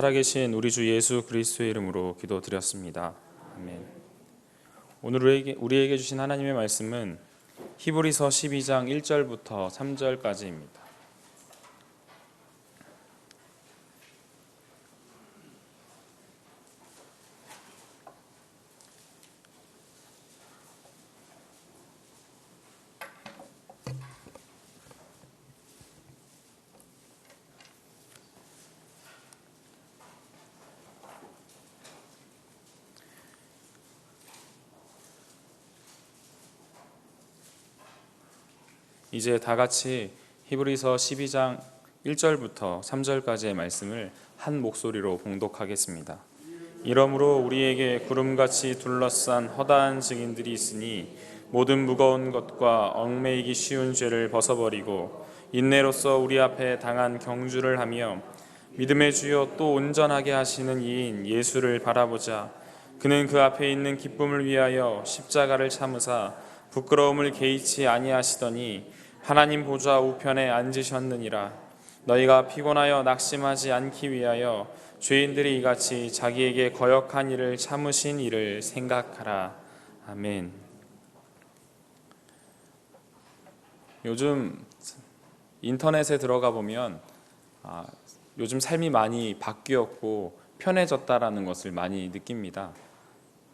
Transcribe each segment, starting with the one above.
살아계신 우리 주 예수 그리스도의 이름으로 기도드렸습니다. 아멘. 오늘 우리에게, 우리에게 주신 하나님의 말씀은 히브리서 12장 1절부터 3절까지입니다. 이제 다 같이 히브리서 12장 1절부터 3절까지의 말씀을 한 목소리로 봉독하겠습니다. 이러므로 우리에게 구름같이 둘러싼 허다한 증인들이 있으니 모든 무거운 것과 얽매이기 쉬운 죄를 벗어버리고 인내로서 우리 앞에 당한 경주를 하며 믿음의 주여 또 온전하게 하시는 이인 예수를 바라보자 그는 그 앞에 있는 기쁨을 위하여 십자가를 참으사 부끄러움을 개의치 아니하시더니 하나님 보좌 우편에 앉으셨느니라 너희가 피곤하여 낙심하지 않기 위하여 죄인들이 이같이 자기에게 거역한 일을 참으신 일을 생각하라 아멘. 요즘 인터넷에 들어가 보면 아, 요즘 삶이 많이 바뀌었고 편해졌다라는 것을 많이 느낍니다.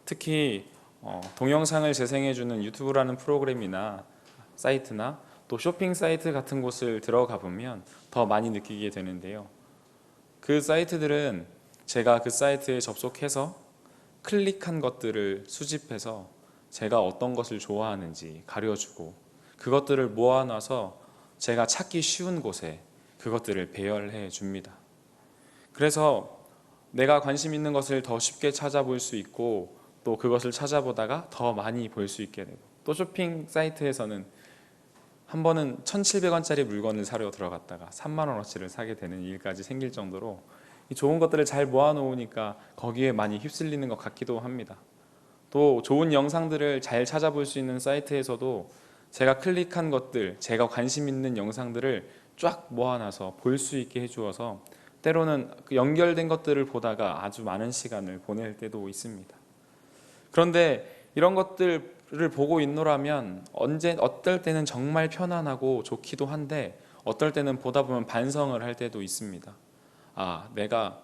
특히 어, 동영상을 재생해주는 유튜브라는 프로그램이나 사이트나 또 쇼핑 사이트 같은 곳을 들어가 보면 더 많이 느끼게 되는데요. 그 사이트들은 제가 그 사이트에 접속해서 클릭한 것들을 수집해서 제가 어떤 것을 좋아하는지 가려주고 그것들을 모아놔서 제가 찾기 쉬운 곳에 그것들을 배열해 줍니다. 그래서 내가 관심 있는 것을 더 쉽게 찾아볼 수 있고 또 그것을 찾아보다가 더 많이 볼 수 있게 되고 또 쇼핑 사이트에서는 한 번은 1,700원짜리 물건을 사려 들어갔다가 3만 원어치를 사게 되는 일까지 생길 정도로 이 좋은 것들을 잘 모아놓으니까 거기에 많이 휩쓸리는 것 같기도 합니다. 또 좋은 영상들을 잘 찾아볼 수 있는 사이트에서도 제가 클릭한 것들, 제가 관심 있는 영상들을 쫙 모아놔서 볼 수 있게 해주어서 때로는 그 연결된 것들을 보다가 아주 많은 시간을 보낼 때도 있습니다. 그런데 이런 것들 을 보고 있노라면 언제 어떨 때는 정말 편안하고 좋기도 한데 어떨 때는 보다 보면 반성을 할 때도 있습니다. 아, 내가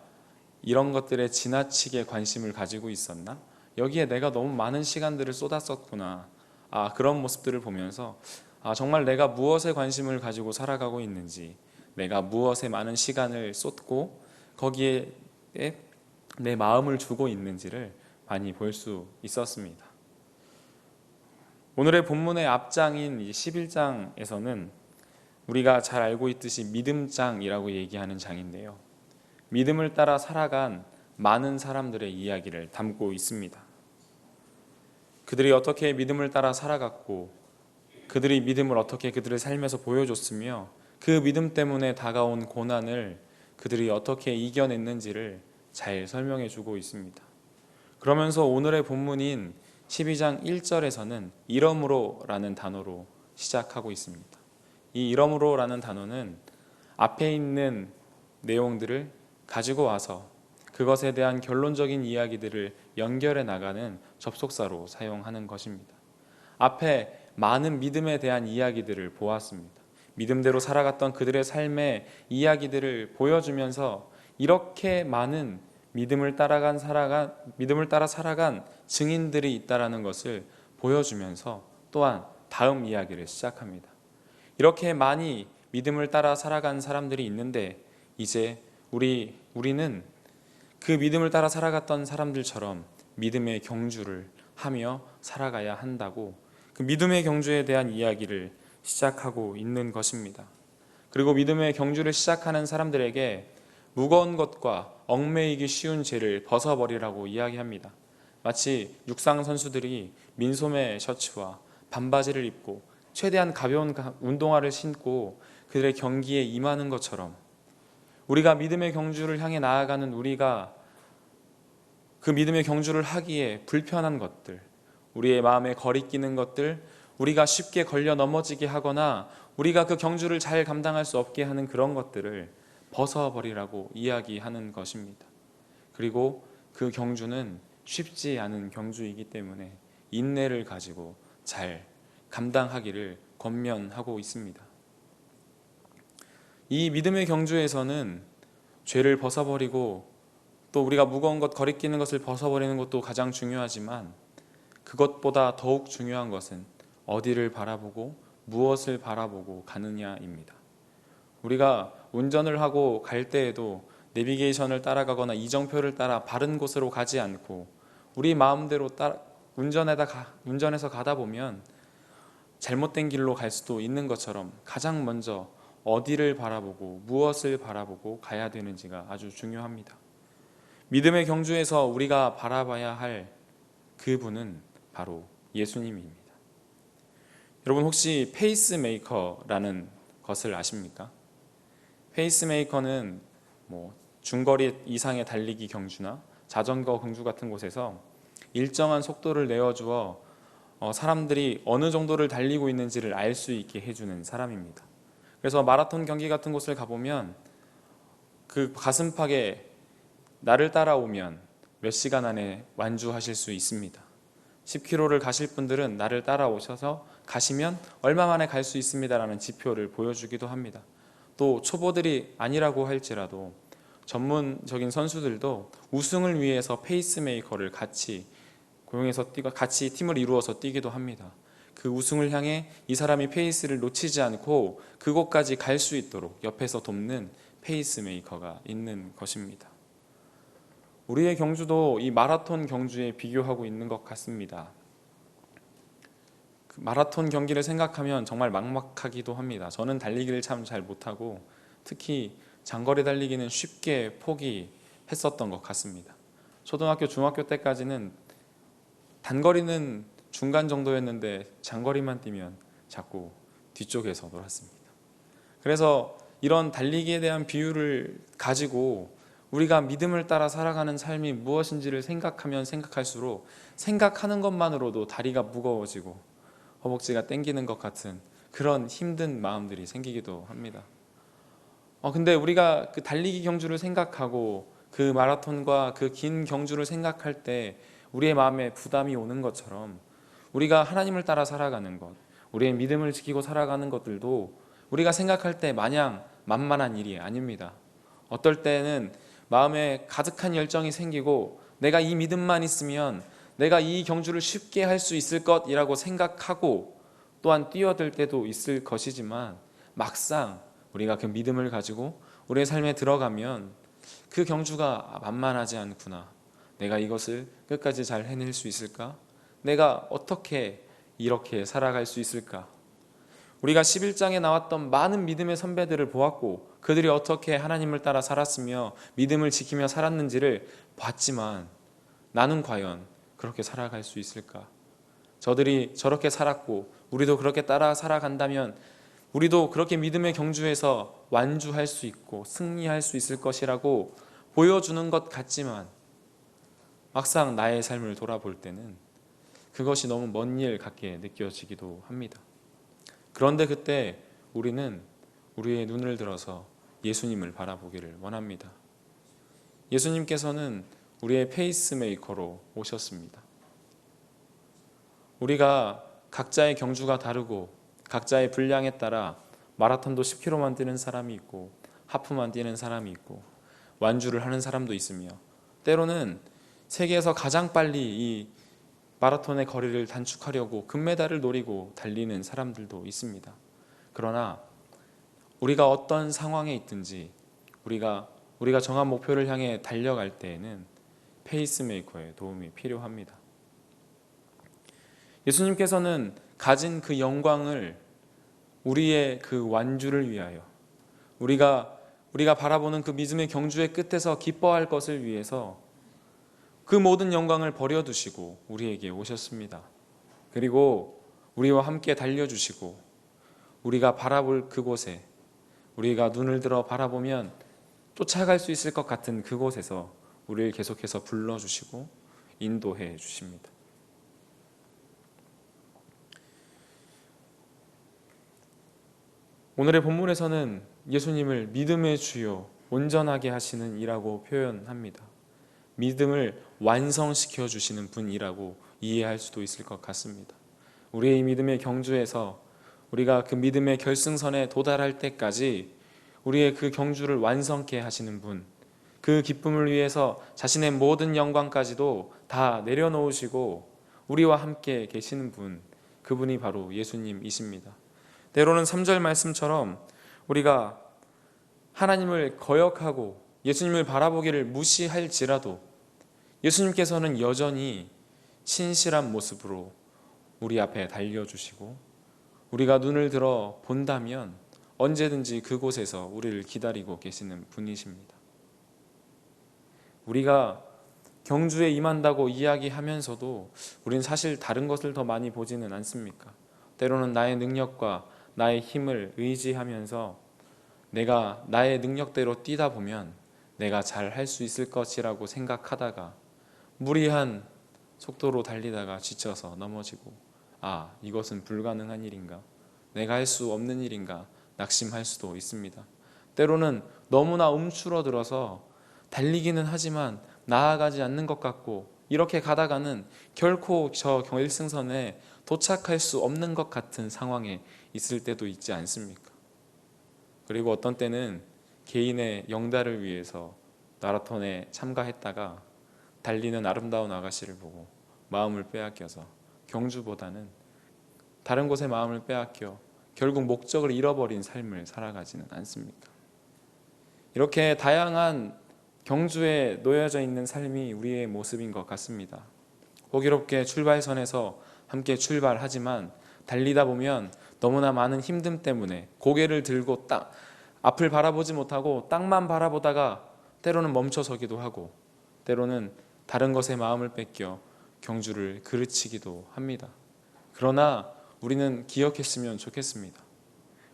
이런 것들에 지나치게 관심을 가지고 있었나? 여기에 내가 너무 많은 시간들을 쏟았었구나. 아, 그런 모습들을 보면서 아, 정말 내가 무엇에 관심을 가지고 살아가고 있는지, 내가 무엇에 많은 시간을 쏟고 거기에 내 마음을 주고 있는지를 많이 볼 수 있었습니다. 오늘의 본문의 앞장인 11장에서는 우리가 잘 알고 있듯이 믿음장이라고 얘기하는 장인데요. 믿음을 따라 살아간 많은 사람들의 이야기를 담고 있습니다. 그들이 어떻게 믿음을 따라 살아갔고 그들이 믿음을 어떻게 그들의 삶에서 보여줬으며 그 믿음 때문에 다가온 고난을 그들이 어떻게 이겨냈는지를 잘 설명해 주고 있습니다. 그러면서 오늘의 본문인 12장 1절에서는 이러므로라는 단어로 시작하고 있습니다. 이 이러므로라는 단어는 앞에 있는 내용들을 가지고 와서 그것에 대한 결론적인 이야기들을 연결해 나가는 접속사로 사용하는 것입니다. 앞에 많은 믿음에 대한 이야기들을 보았습니다. 믿음대로 살아갔던 그들의 삶의 이야기들을 보여주면서 이렇게 많은 믿음을 따라간 살아간 믿음을 따라 살아간 증인들이 있다라는 것을 보여주면서 또한 다음 이야기를 시작합니다. 이렇게 많이 믿음을 따라 살아간 사람들이 있는데 이제 우리 우리는 그 믿음을 따라 살아갔던 사람들처럼 믿음의 경주를 하며 살아가야 한다고 그 믿음의 경주에 대한 이야기를 시작하고 있는 것입니다. 그리고 믿음의 경주를 시작하는 사람들에게 무거운 것과 얽매이기 쉬운 죄를 벗어버리라고 이야기합니다. 마치 육상 선수들이 민소매 셔츠와 반바지를 입고 최대한 가벼운 운동화를 신고 그들의 경기에 임하는 것처럼 우리가 믿음의 경주를 향해 나아가는 우리가 그 믿음의 경주를 하기에 불편한 것들, 우리의 마음에 거리끼는 것들, 우리가 쉽게 걸려 넘어지게 하거나 우리가 그 경주를 잘 감당할 수 없게 하는 그런 것들을 벗어버리라고 이야기하는 것입니다. 그리고 그 경주는 쉽지 않은 경주이기 때문에 인내를 가지고 잘 감당하기를 권면하고 있습니다. 이 믿음의 경주에서는 죄를 벗어버리고 또 우리가 무거운 것 거리끼는 것을 벗어버리는 것도 가장 중요하지만 그것보다 더욱 중요한 것은 어디를 바라보고 무엇을 바라보고 가느냐입니다. 우리가 운전을 하고 갈 때에도 내비게이션을 따라가거나 이정표를 따라 바른 곳으로 가지 않고 우리 마음대로 따라 운전에다 가, 운전해서 가다 보면 잘못된 길로 갈 수도 있는 것처럼 가장 먼저 어디를 바라보고 무엇을 바라보고 가야 되는지가 아주 중요합니다. 믿음의 경주에서 우리가 바라봐야 할 그분은 바로 예수님입니다. 여러분 혹시 페이스메이커라는 것을 아십니까? 페이스메이커는 뭐 중거리 이상의 달리기 경주나 자전거 경주 같은 곳에서 일정한 속도를 내어주어 어, 사람들이 어느 정도를 달리고 있는지를 알 수 있게 해주는 사람입니다. 그래서 마라톤 경기 같은 곳을 가보면 그 가슴팍에 나를 따라오면 몇 시간 안에 완주하실 수 있습니다. 10km를 가실 분들은 나를 따라오셔서 가시면 얼마 만에 갈 수 있습니다라는 지표를 보여주기도 합니다. 또 초보들이 아니라고 할지라도 전문적인 선수들도 우승을 위해서 페이스메이커를 같이 고용해서 뛰고 같이 팀을 이루어서 뛰기도 합니다. 그 우승을 향해 이 사람이 페이스를 놓치지 않고 그곳까지 갈 수 있도록 옆에서 돕는 페이스메이커가 있는 것입니다. 우리의 경주도 이 마라톤 경주에 비교하고 있는 것 같습니다. 그 마라톤 경기를 생각하면 정말 막막하기도 합니다. 저는 달리기를 참 잘 못하고 특히 장거리 달리기는 쉽게 포기했었던 것 같습니다. 초등학교, 중학교 때까지는 단거리는 중간 정도였는데 장거리만 뛰면 자꾸 뒤쪽에서 놀았습니다. 그래서 이런 달리기에 대한 비유를 가지고 우리가 믿음을 따라 살아가는 삶이 무엇인지를 생각하면 생각할수록 생각하는 것만으로도 다리가 무거워지고 허벅지가 땡기는 것 같은 그런 힘든 마음들이 생기기도 합니다. 어, 근데 우리가 그 달리기 경주를 생각하고 그 마라톤과 그 긴 경주를 생각할 때 우리의 마음에 부담이 오는 것처럼 우리가 하나님을 따라 살아가는 것, 우리의 믿음을 지키고 살아가는 것들도 우리가 생각할 때 마냥 만만한 일이 아닙니다. 어떨 때는 마음에 가득한 열정이 생기고 내가 이 믿음만 있으면 내가 이 경주를 쉽게 할 수 있을 것이라고 생각하고 또한 뛰어들 때도 있을 것이지만 막상 우리가 그 믿음을 가지고 우리의 삶에 들어가면 그 경주가 만만하지 않구나. 내가 이것을 끝까지 잘 해낼 수 있을까? 내가 어떻게 이렇게 살아갈 수 있을까? 우리가 11장에 나왔던 많은 믿음의 선배들을 보았고 그들이 어떻게 하나님을 따라 살았으며 믿음을 지키며 살았는지를 봤지만 나는 과연 그렇게 살아갈 수 있을까? 저들이 저렇게 살았고 우리도 그렇게 따라 살아간다면 우리도 그렇게 믿음의 경주에서 완주할 수 있고 승리할 수 있을 것이라고 보여주는 것 같지만 막상 나의 삶을 돌아볼 때는 그것이 너무 먼 일 같게 느껴지기도 합니다. 그런데 그때 우리는 우리의 눈을 들어서 예수님을 바라보기를 원합니다. 예수님께서는 우리의 페이스메이커로 오셨습니다. 우리가 각자의 경주가 다르고 각자의 분량에 따라 마라톤도 10km만 뛰는 사람이 있고 하프만 뛰는 사람이 있고 완주를 하는 사람도 있으며 때로는 세계에서 가장 빨리 이 마라톤의 거리를 단축하려고 금메달을 노리고 달리는 사람들도 있습니다. 그러나 우리가 어떤 상황에 있든지 우리가 우리가 정한 목표를 향해 달려갈 때에는 페이스메이커의 도움이 필요합니다. 예수님께서는 가진 그 영광을 우리의 그 완주를 위하여 우리가 우리가 바라보는 그 믿음의 경주의 끝에서 기뻐할 것을 위해서 그 모든 영광을 버려두시고 우리에게 오셨습니다. 그리고 우리와 함께 달려주시고 우리가 바라볼 그곳에 우리가 눈을 들어 바라보면 쫓아갈 수 있을 것 같은 그곳에서 우리를 계속해서 불러주시고 인도해 주십니다. 오늘의 본문에서는 예수님을 믿음의 주요 온전하게 하시는 이라고 표현합니다. 믿음을 완성시켜 주시는 분이라고 이해할 수도 있을 것 같습니다. 우리의 믿음의 경주에서 우리가 그 믿음의 결승선에 도달할 때까지 우리의 그 경주를 완성케 하시는 분, 그 기쁨을 위해서 자신의 모든 영광까지도 다 내려놓으시고 우리와 함께 계시는 분, 그분이 바로 예수님이십니다. 때로는 3절 말씀처럼 우리가 하나님을 거역하고 예수님을 바라보기를 무시할지라도 예수님께서는 여전히 신실한 모습으로 우리 앞에 달려주시고 우리가 눈을 들어 본다면 언제든지 그곳에서 우리를 기다리고 계시는 분이십니다. 우리가 경주에 임한다고 이야기하면서도 우리는 사실 다른 것을 더 많이 보지는 않습니까? 때로는 나의 능력과 나의 힘을 의지하면서 내가 나의 능력대로 뛰다 보면 내가 잘 할 수 있을 것이라고 생각하다가 무리한 속도로 달리다가 지쳐서 넘어지고 아, 이것은 불가능한 일인가? 내가 할 수 없는 일인가? 낙심할 수도 있습니다. 때로는 너무나 움츠러들어서 달리기는 하지만 나아가지 않는 것 같고 이렇게 가다가는 결코 저 결승선에 도착할 수 없는 것 같은 상황에 있을 때도 있지 않습니까? 그리고 어떤 때는 개인의 영달을 위해서 마라톤에 참가했다가 달리는 아름다운 아가씨를 보고 마음을 빼앗겨서 경주보다는 다른 곳에 마음을 빼앗겨 결국 목적을 잃어버린 삶을 살아가지는 않습니까? 이렇게 다양한 경주에 놓여져 있는 삶이 우리의 모습인 것 같습니다. 호기롭게 출발선에서 함께 출발하지만 달리다 보면 너무나 많은 힘듦 때문에 고개를 들고 딱 앞을 바라보지 못하고 땅만 바라보다가 때로는 멈춰서기도 하고 때로는 다른 것에 마음을 뺏겨 경주를 그르치기도 합니다. 그러나 우리는 기억했으면 좋겠습니다.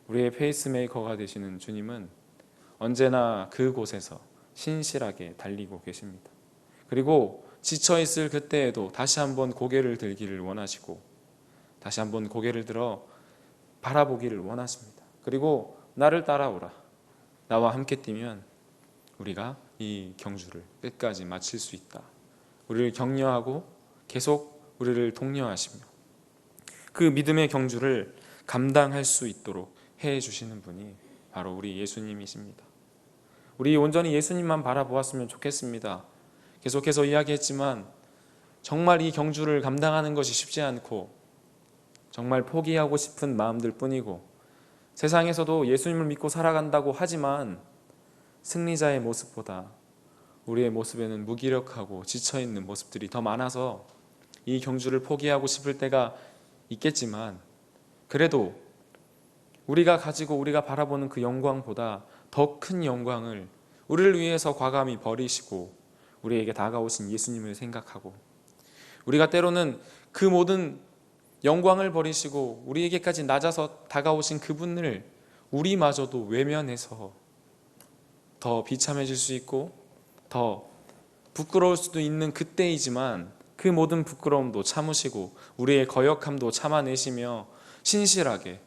우리의 페이스메이커가 되시는 주님은 언제나 그곳에서 신실하게 달리고 계십니다. 그리고 지쳐 있을 그때에도 다시 한번 고개를 들기를 원하시고 다시 한번 고개를 들어 바라보기를 원하십니다. 그리고 나를 따라오라. 나와 함께 뛰면 우리가 이 경주를 끝까지 마칠 수 있다. 우리를 격려하고 계속 우리를 독려하시며 그 믿음의 경주를 감당할 수 있도록 해 주시는 분이 바로 우리 예수님이십니다. 우리 온전히 예수님만 바라보았으면 좋겠습니다. 계속해서 이야기했지만 정말 이 경주를 감당하는 것이 쉽지 않고 정말 포기하고 싶은 마음들 뿐이고 세상에서도 예수님을 믿고 살아간다고 하지만 승리자의 모습보다 우리의 모습에는 무기력하고 지쳐 있는 모습들이 더 많아서 이 경주를 포기하고 싶을 때가 있겠지만 그래도 우리가 가지고 우리가 바라보는 그 영광보다 더 큰 영광을 우리를 위해서 과감히 버리시고 우리에게 다가오신 예수님을 생각하고 우리가 때로는 그 모든 영광을 버리시고 우리에게까지 낮아서 다가오신 그분을 우리마저도 외면해서 더 비참해질 수 있고 더 부끄러울 수도 있는 그때이지만 그 모든 부끄러움도 참으시고 우리의 거역함도 참아내시며 신실하게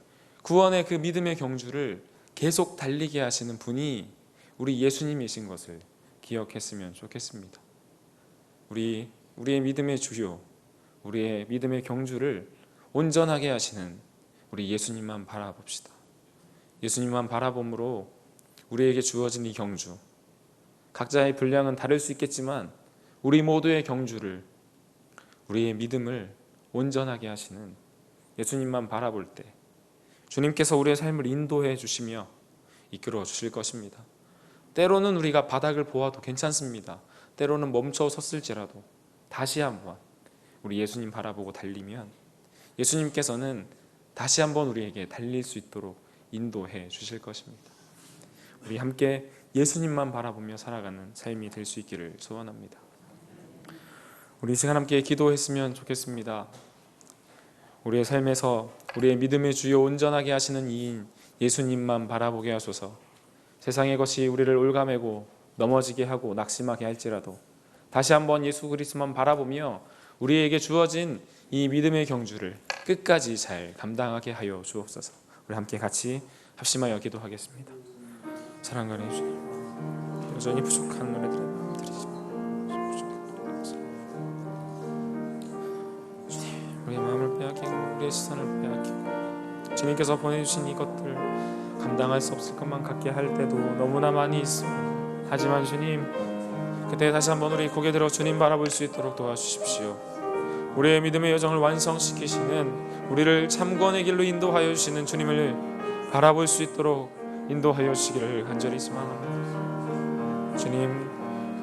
구원의 그 믿음의 경주를 계속 달리게 하시는 분이 우리 예수님이신 것을 기억했으면 좋겠습니다. 우리 우리의 믿음의 주요, 우리의 믿음의 경주를 온전하게 하시는 우리 예수님만 바라봅시다. 예수님만 바라봄으로 우리에게 주어진 이 경주, 각자의 분량은 다를 수 있겠지만 우리 모두의 경주를 우리의 믿음을 온전하게 하시는 예수님만 바라볼 때 주님께서 우리의 삶을 인도해 주시며 이끌어 주실 것입니다. 때로는 우리가 바닥을 보아도 괜찮습니다. 때로는 멈춰 섰을지라도 다시 한번 우리 예수님 바라보고 달리면 예수님께서는 다시 한번 우리에게 달릴 수 있도록 인도해 주실 것입니다. 우리 함께 예수님만 바라보며 살아가는 삶이 될 수 있기를 소원합니다. 우리 시간 함께 기도했으면 좋겠습니다. 우리의 삶에서 우리의 믿음의 주요 온전하게 하시는 이인 예수님만 바라보게 하소서. 세상의 것이 우리를 올가매고 넘어지게 하고 낙심하게 할지라도 다시 한번 예수 그리스도만 바라보며 우리에게 주어진 이 믿음의 경주를 끝까지 잘 감당하게 하여 주옵소서. 우리 함께 같이 합심하여 기도하겠습니다. 사랑하는 주님, 여전히 부족한 노래들의 주님, 우리의 마음을 빼앗기고 우리의 시선을 빼앗기고 주님께서 보내주신 이것들 감당할 수 없을 것만 같게 할 때도 너무나 많이 있습니다. 하지만 주님 그때 다시 한번 우리 고개 들어 주님 바라볼 수 있도록 도와주십시오. 우리의 믿음의 여정을 완성시키시는 우리를 참권의 길로 인도하여 주시는 주님을 바라볼 수 있도록 인도하여 주시기를 간절히 소망합니다. 주님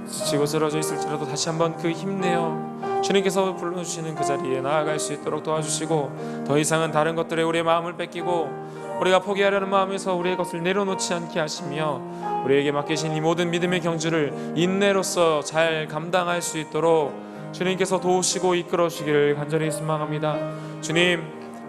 지치고 쓰러져 있을지라도 다시 한번 그 힘내어 주님께서 불러주시는 그 자리에 나아갈 수 있도록 도와주시고 더 이상은 다른 것들에 우리의 마음을 뺏기고 우리가 포기하려는 마음에서 우리의 것을 내려놓지 않게 하시며 우리에게 맡기신 이 모든 믿음의 경주를 인내로서 잘 감당할 수 있도록 주님께서 도우시고 이끌어 주시기를 간절히 소망합니다. 주님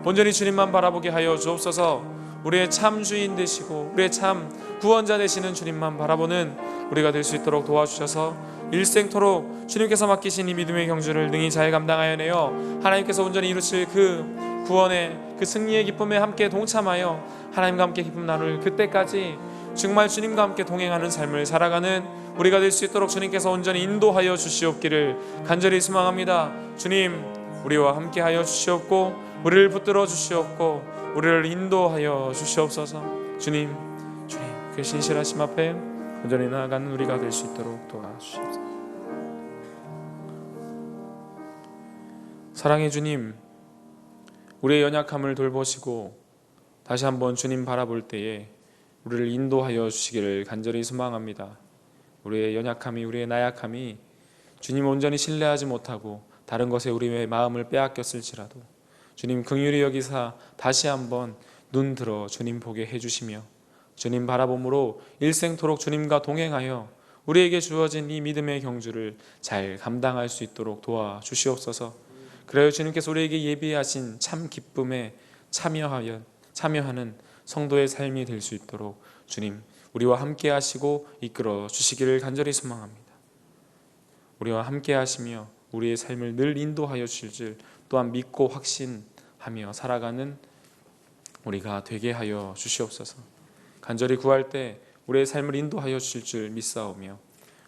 온전히 주님만 바라보게 하여 주옵소서. 우리의 참 주인 되시고 우리의 참 구원자 되시는 주님만 바라보는 우리가 될 수 있도록 도와주셔서 일생토록 주님께서 맡기신 이 믿음의 경주를 능히 잘 감당하여 내어 하나님께서 온전히 이루실 그 구원의 그 승리의 기쁨에 함께 동참하여 하나님과 함께 기쁨 나눌 그때까지 정말 주님과 함께 동행하는 삶을 살아가는 우리가 될 수 있도록 주님께서 온전히 인도하여 주시옵기를 간절히 소망합니다. 주님, 우리와 함께하여 주시옵고 우리를 붙들어 주시옵고 우리를 인도하여 주시옵소서. 주님, 주님, 그 신실하심 앞에 온전히 나아가는 우리가 될 수 있도록 도와주시옵소서. 사랑의 주님, 우리의 연약함을 돌보시고 다시 한번 주님 바라볼 때에 우리를 인도하여 주시기를 간절히 소망합니다. 우리의 연약함이 우리의 나약함이 주님 온전히 신뢰하지 못하고 다른 것에 우리의 마음을 빼앗겼을지라도 주님 긍휼히 여기사 다시 한번 눈 들어 주님 보게 해 주시며 주님 바라봄으로 일생토록 주님과 동행하여 우리에게 주어진 이 믿음의 경주를 잘 감당할 수 있도록 도와 주시옵소서. 그래요 주님께서 우리에게 예비하신 참 기쁨에 참여하여 참여하는 성도의 삶이 될 수 있도록 주님 우리와 함께 하시고 이끌어 주시기를 간절히 소망합니다. 우리와 함께 하시며 우리의 삶을 늘 인도하여 주실 줄 또한 믿고 확신하며 살아가는 우리가 되게 하여 주시옵소서. 간절히 구할 때 우리의 삶을 인도하여 주실 줄 믿사오며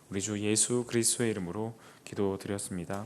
우리 주 예수 그리스도의 이름으로 기도드렸습니다.